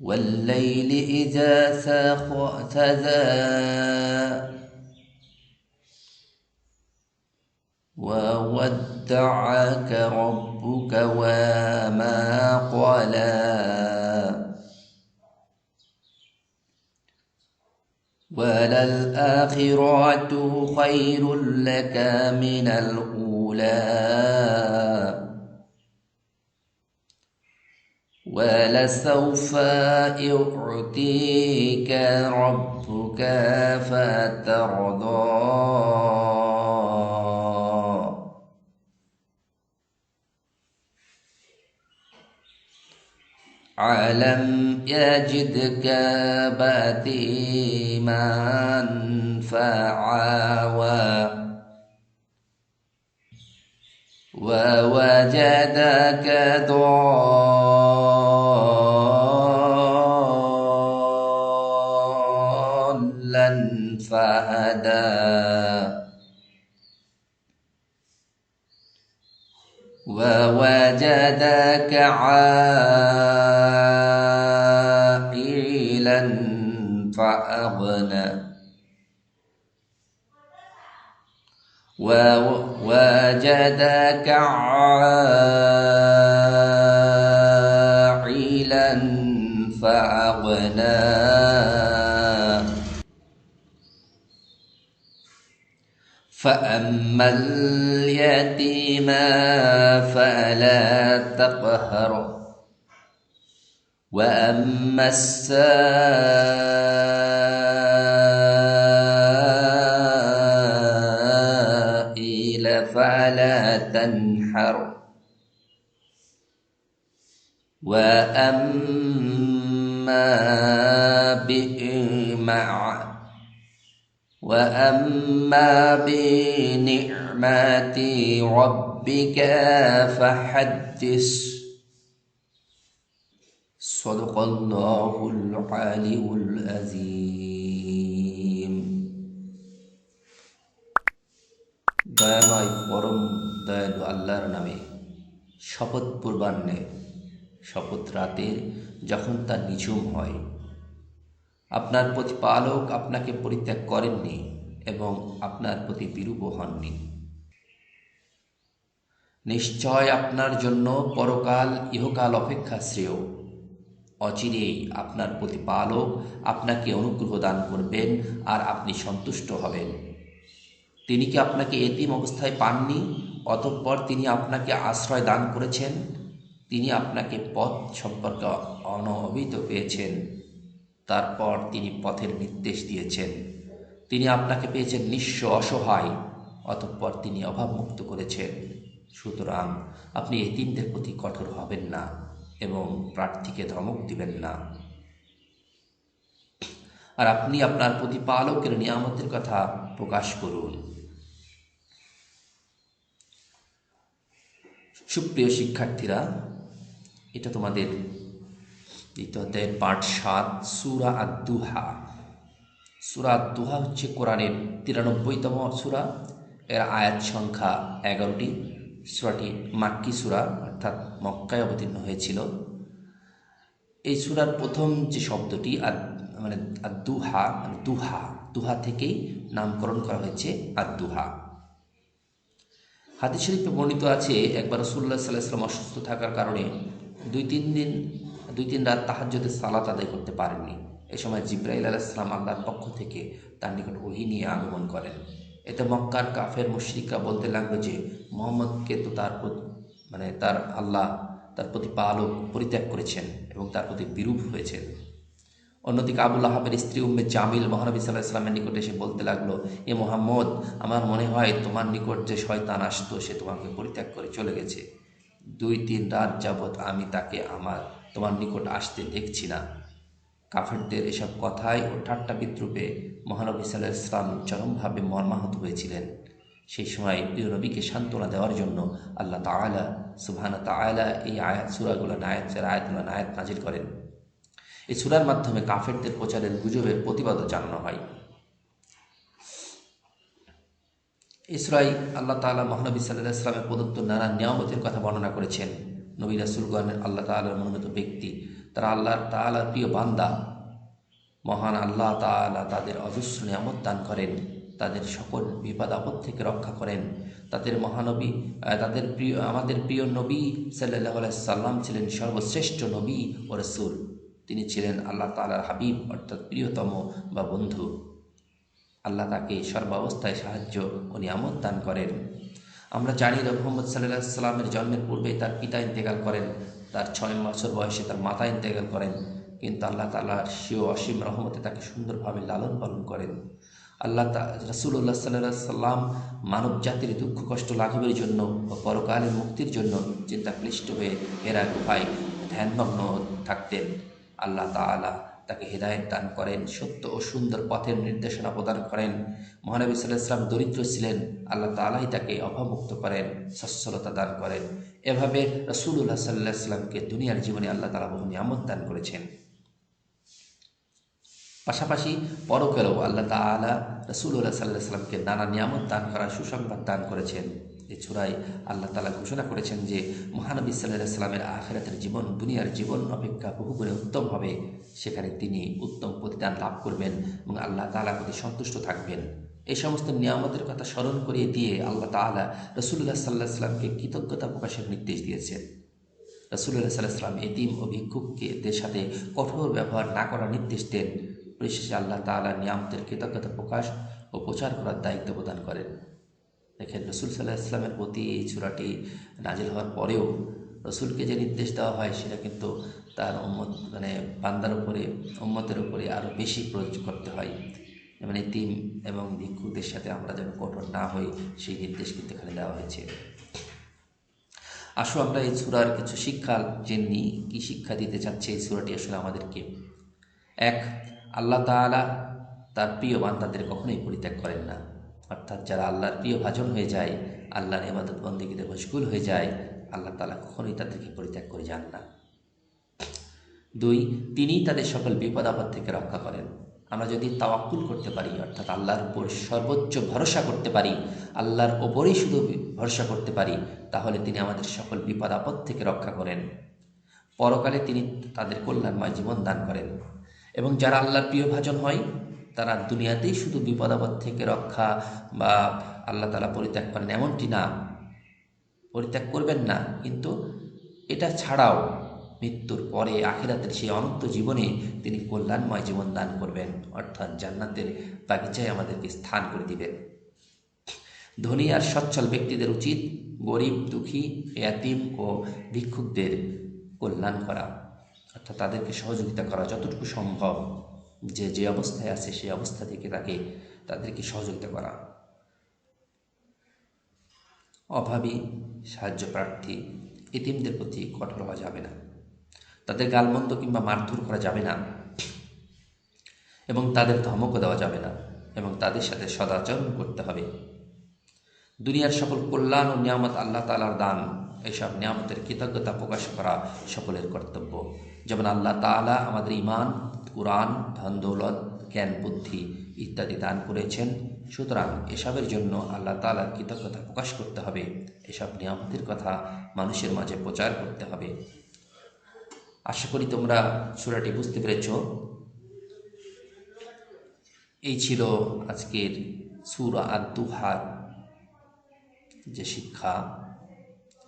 والليل إذا ساقتذى وودعك ربك وما قلى. وللآخرة خير لك من الأولى. ولسوف يعطيك ربك فترضى. علم يجدك بتيما فعاوى ووجدك ضالا ووجدك عائلا فأغنى. ووجدك عائلا فأغنى. فأما اليتيم فلا تقهر وأما السائل فلا تنحر وأما بمع وأما بنعمة ربك فحدث صدق الله العلي العظيم দয়াময় পরম দয়ালু আল্লাহর নামে শপথ পূর্বাহ্নে শপথ রাতের যখন তা নিঝুম হয় আপনার প্রতিপালক আপনাকে পরিত্যাগ করেননি এবং আপনার প্রতি বিরূপ হননি। নিশ্চয় আপনার জন্য পরকাল, ইহকাল অপেক্ষা শ্রেয়। অচিরেই আপনার প্রতিপালক আপনাকে অনুগ্রহ দান করবেন আর আপনি সন্তুষ্ট হবেন। তিনি কি আপনাকে এতিম অবস্থায় পাননি, অতঃপর তিনি আপনাকে আশ্রয় দান করেছেন? তিনি আপনাকে পথ সম্পর্কে অনবিত পেয়েছেন। তারপর তিনি পথের নির্দেশ দিয়েছেন। তিনি আপনাকে পেয়েছেন নিঃস্ব অসহায়, অতঃপর তিনি অভাবমুক্ত করেছেন। সুতরাং আপনি এতিমদের প্রতি কঠোর হবেন না এবং প্রার্থীকে ধমক দিবেন না। আর আপনি আপনার প্রতিপালকের নিয়ামতের কথা প্রকাশ করুন। সুপ্রিয় শিক্ষার্থীরা, এটা তোমাদের দ্বিতীয় পাঠ সাত, সুরা আদুহা সুরা আদুহা হচ্ছে কোরআনের তিরানব্বইতম সুরা। এর আয়াত সংখ্যা এগারোটি। সুরাটি মাক্কি সুরা, অর্থাৎ মক্কায় অবতীর্ণ হয়েছিল। এই সুরার প্রথম যে শব্দটি মানে আদুহা মানে দুহা দুহা থেকেই নামকরণ করা হয়েছে আদুহা হাদিস শরীফে বর্ণিত আছে, একবার রসুল্লাহ সাল্লাহ সাল্লাম অসুস্থ থাকার কারণে দুই তিন দিন দুই তিন রাত তাহাজ্যদের সালাত আদায় করতে পারেননি। এ সময় জিব্রাইল আলাইসালাম আল্লাহর পক্ষ থেকে তার নিকট ওহি নিয়ে আগমন করেন। এতে মক্কার কাফের মুশরিকরা বলতে লাগল যে, মোহাম্মদকে তো তার মানে তার আল্লাহ, তার প্রতি পালক পরিত্যাগ করেছেন এবং তার প্রতি বিরূপ হয়েছেন। অন্যদিকে আবুল আহাবের স্ত্রী উম্মে জামিল মহানবী সাল্লাহ ইসলামের নিকট এসে বলতে লাগল, এ মোহাম্মদ, আমার মনে হয় তোমার নিকট যে শয়তান আসতো সে তোমাকে পরিত্যাগ করে চলে গেছে। দুই তিন রাত যাবৎ আমি তাকে আমার তোমার নিকট আসতে দেখছি না। কাফেরদের এসব কথায় ও ঠাট্টা বিদ্রুপে মহানবী সাল্লাহ ইসলাম চরমভাবে মর্মাহত হয়েছিলেন। সেই সময় প্রিয় নবীকে সান্ত্বনা দেওয়ার জন্য আল্লাহ তালা সুবহানা তালা এই আয়াত সুরাগুলো নায়াত আয়াতগুলো নায়াত নাজিল করেন। এই সুরার মাধ্যমে কাফেরদের প্রচারের গুজবের প্রতিবাদও জানানো হয়। ইসরাই আল্লাহ তালা মহানবী সাল্লাহ ইসলামের প্রদত্ত নানা নিয়ামতের কথা বর্ণনা করেছেন। নবী রাসুলগণের আল্লাহ তালার মনোনীত ব্যক্তি। তারা আল্লাহ তালার প্রিয় বান্দা। মহান আল্লাহ তালা তাদের অজস্র নিয়ামত দান করেন, তাদের সকল বিপদ আপদ থেকে রক্ষা করেন। তাদের মহানবী তাদের প্রিয়, আমাদের প্রিয় নবী সাল্লাহ সাল্লাম ছিলেন সর্বশ্রেষ্ঠ নবী ও রসুল। তিনি ছিলেন আল্লাহ তালার হাবিব, অর্থাৎ প্রিয়তম বা বন্ধু। আল্লাহ তাকে সর্বাবস্থায় সাহায্য ও নিয়ামত দান করেন। আমরা জানি মোহাম্মদ সাল্লাহ সাল্লামের জন্মের পূর্বেই তার পিতা ইন্তেকাল করেন, তার ছয় বছর বয়সে তার মাতা ইন্তেকাল করেন, কিন্তু আল্লাহ তালার শিও অসীম রহমতে তাকে সুন্দরভাবে লালন পালন করেন। আল্লাহ রসুল্লাহ সাল্লাহ সাল্লাম মানব জাতির দুঃখ কষ্ট লাঘবের জন্য ও পরকালের মুক্তির জন্য চিন্তাক্লিষ্ট হয়ে এরা গুহায় ধ্যানমগ্ন থাকতেন। আল্লাহ তালা তাকে হৃদায়ত দান করেন, সত্য ও সুন্দর পথের নির্দেশনা প্রদান করেন। মহানবী সাল্লাহ ইসলাম দরিদ্র ছিলেন, আল্লাহ তালাই তাকে অভাবমুক্ত করেন, সচ্ছলতা দান করেন। এভাবে রসুল্লাহ সাল্লাহ ইসলামকে দুনিয়ার জীবনে আল্লাহ তালা বহু নিয়ামত দান করেছেন। পাশাপাশি পরকেরও আল্লাহ তালা রসুল্লাহ সাল্লাহ সাল্লামকে নানা নিয়ামত দান করার সুসংবাদ দান করেছেন। এ চূড়ায় আল্লাহ তালা ঘোষণা করেছেন যে, মহানবী সাল্লাহ সাল্লামের আখেরাতের জীবন, দুনিয়ার জীবন অপেক্ষা বহু গুণে উত্তম হবে। সেখানে তিনি উত্তম প্রতিদান লাভ করবেন এবং আল্লাহ তালা প্রতি সন্তুষ্ট থাকবেন। এই সমস্ত নিয়ামতের কথা স্মরণ করিয়ে দিয়ে আল্লাহ তালা রসুল্লাহ সাল্লাহ সাল্লামকে কৃতজ্ঞতা প্রকাশের নির্দেশ দিয়েছেন। রসুল্লাহ সাল্লাহ সাল্লাম এতিম ও ভিক্ষুককে সাথে কঠোর ব্যবহার না করার নির্দেশ দেন। পরিশেষে আল্লাহ তালা নিয়ামতের কৃতজ্ঞতা প্রকাশ ও প্রচার করার দায়িত্ব প্রদান করেন। দেখেন রসুল সাল্লাহ ইসলামের প্রতি এই চূড়াটি নাজিল হওয়ার পরেও রসুলকে যে নির্দেশ দেওয়া হয় সেটা কিন্তু তার উম্মত মানে বান্দার উপরে, উম্মতের উপরে আরও বেশি প্রয়োগ করতে হয়। যেমন তিম এবং ভিক্ষুদের সাথে আমরা যেন কঠোর না হই, সেই নির্দেশ কিন্তু এখানে দেওয়া হয়েছে। আসো আমরা এই সুরার কিছু শিক্ষা জেনে কি শিক্ষা দিতে চাচ্ছে এই সুরাটি আসলে আমাদেরকে? এক, আল্লাহ তালা তার প্রিয় বান্দাদের কখনোই পরিত্যাগ করেন না। অর্থাৎ যারা আল্লাহর প্রিয় ভাজন হয়ে যায়, আল্লাহর এবাদত বন্দীগীতে মশগুল হয়ে যায়, আল্লাহ তালা কখনোই তাদেরকে পরিত্যাগ করে যান না। দুই তিনি তাদের সকল বিপদ আপদ থেকে রক্ষা করেন। আমরা যদি তাওয়াক্কুল করতে পারি, অর্থাৎ আল্লাহর উপর সর্বোচ্চ ভরসা করতে পারি, আল্লাহর ওপরেই শুধু ভরসা করতে পারি, তাহলে তিনি আমাদের সকল বিপদ আপদ থেকে রক্ষা করেন। পরকালে তিনি তাদের কল্যাণময় জীবন দান করেন। এবং যারা আল্লাহর প্রিয় ভাজন হয় তারা দুনিয়াতেই শুধু বিপদ আপদ থেকে রক্ষা বা আল্লাহ তালা পরিত্যাগ করেন, এমনটি না। পরিত্যাগ করবেন না, কিন্তু এটা ছাড়াও মৃত্যুর পরে আখেরাতের সেই অনন্ত জীবনে তিনি কল্যাণময় জীবন দান করবেন, অর্থাৎ জান্নাতের বাগিচায় আমাদেরকে স্থান করে দিবেন। ধনী আর সচ্ছল ব্যক্তিদের উচিত গরিব, দুঃখী, এতিম ও ভিক্ষুকদের কল্যাণ করা, অর্থাৎ তাদেরকে সহযোগিতা করা যতটুকু সম্ভব। যে যে অবস্থায় আছে, সেই অবস্থা থেকে তাকে, তাদেরকে সহযোগিতা করা। অভাবী, সাহায্য প্রার্থী এতিমদের প্রতি কঠোর হওয়া যাবে না। তাদের গালমন্দ কিংবা মারধর করা যাবে না। এবং তাদের ধমকও দেওয়া যাবে না। এবং তাদের সাথে সদাচরণ করতে হবে। দুনিয়ার সকল কল্যাণ ও নিয়ামত আল্লাহ তালার দান। এসব নিয়ামতের কৃতজ্ঞতা প্রকাশ করা সকলের কর্তব্য। যেমন আল্লাহ তালা আমাদের ইমান কোরআন, ধন দৌলত, জ্ঞান, বুদ্ধি ইত্যাদি দান করেছেন। সুতরাং এসবের জন্য আল্লাহ তালার কৃতজ্ঞতা প্রকাশ করতে হবে। এসব নিয়ামতের কথা মানুষের মাঝে প্রচার করতে হবে। আশা করি তোমরা সুরাটি বুঝতে পেরেছ। এই ছিল আজকের সুরা আদুহার যে শিক্ষা,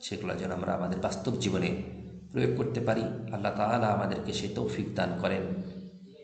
সেগুলো যেন আমরা আমাদের বাস্তব জীবনে প্রয়োগ করতে পারি। আল্লাহ তালা আমাদেরকে সে তৌফিক দান করেন।